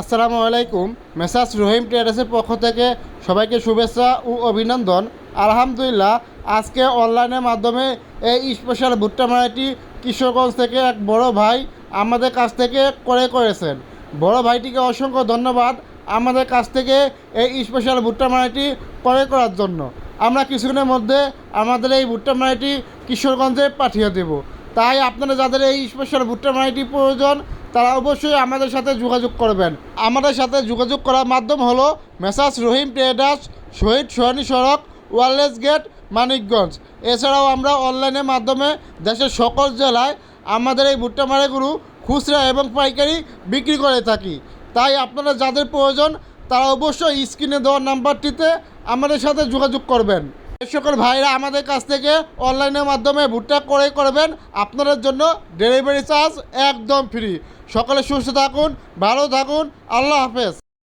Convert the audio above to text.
আসসালামু আলাইকুম। মেসাজ রহিম ট্রেডার্সের পক্ষ থেকে সবাইকে শুভেচ্ছা ও অভিনন্দন। আলহামদুলিল্লাহ, আজকে অনলাইনের মাধ্যমে এই স্পেশাল ভুট্টা মারাটি কিশোরগঞ্জ থেকে এক বড় ভাই আমাদের কাছ থেকে ক্রয় করেছেন। বড় ভাইটিকে অসংখ্য ধন্যবাদ আমাদের কাছ থেকে এই স্পেশাল ভুট্টা মারাটি ক্রয় করার জন্য। আমরা কিছুদিনের মধ্যে আমাদের এই ভুট্টা মারাটি কিশোরগঞ্জে পাঠিয়ে দেব। তাই আপনারা যাদের এই স্পেশাল ভুট্টা মারাটি প্রয়োজন, তারা অবশ্যই আমাদের সাথে যোগাযোগ করবেন। আমাদের সাথে যোগাযোগ করার মাধ্যম হলো মেসাজ রহিম ট্রেডার্স, শহীদ সোহানি সড়ক, ওয়ারলেস গেট, মানিকগঞ্জ। এছাড়াও আমরা অনলাইনের মাধ্যমে দেশের সকল জেলায় আমাদের এই ভুট্টা মারাগুলো খুচরা এবং পাইকারি বিক্রি করে থাকি। তাই আপনারা যাদের প্রয়োজন, তারা অবশ্যই স্ক্রিনে দেওয়া নাম্বারটিতে আমাদের সাথে যোগাযোগ করবেন। সকল ভাইরা আমাদের কাছ থেকে অনলাইনের মাধ্যমে ভুট্টা ক্রয় করবেন। আপনাদের জন্য ডেলিভারি চার্জ একদম ফ্রি সকলে সুস্থ থাকুন, ভালো থাকুন। আল্লাহ হাফেজ।